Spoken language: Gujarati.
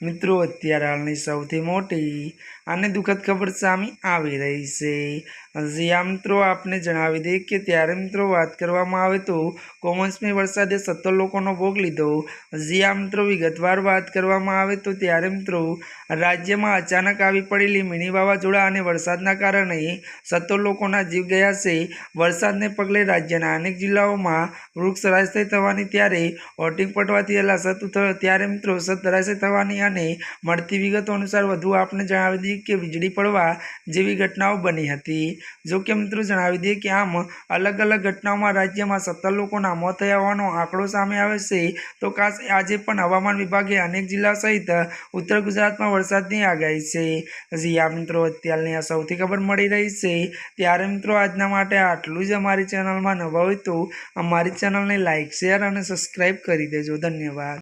મિત્રો, અત્યારે હાલની સૌથી મોટી અને દુઃખદ ખબર સામે આવી રહી છે. હજી મિત્રો, આપને જણાવી દઈએ કે ત્યારે, મિત્રો, વાત કરવામાં આવે તો કમોસમી વરસાદે સત્તર લોકોનો ભોગ લીધો. હજી મિત્રો, વિગતવાર વાત કરવામાં આવે તો ત્યારે, મિત્રો, રાજ્યમાં અચાનક આવી પડેલી મિની વાવાઝોડા અને વરસાદના કારણે સત્તર લોકોના જીવ ગયા છે. વરસાદને પગલે રાજ્યના અનેક જિલ્લાઓમાં વૃક્ષ ધરાશય થવાની, ત્યારે ઓટિંગ પટવાથી એલા સત ત્યારે, મિત્રો સત ધરાશય થવાની અને મળતી વિગતો અનુસાર વધુ આપને જણાવી દઈએ કે વીજળી પડવા જેવી ઘટનાઓ બની હતી. જો કે મિત્રો જણાવી દઈએ કે આમ અલગ અલગ ઘટનાઓમાં રાજ્યમાં સત્તર લોકોના મોત થયા હોવાનો આંકડો સામે આવે છે. તો ખાસ આજે પણ હવામાન વિભાગે અનેક જિલ્લા સહિત ઉત્તર ગુજરાતમાં વરસાદની આગાહી છે. હજી આ મિત્રો, અત્યારની આ સૌથી ખબર મળી રહી છે. ત્યારે મિત્રો આજના માટે આટલું જ અમારી ચેનલમાં નવા હોય તો અમારી ચેનલને લાઇક શેર અને સબસ્ક્રાઈબ કરી દેજો. ધન્યવાદ.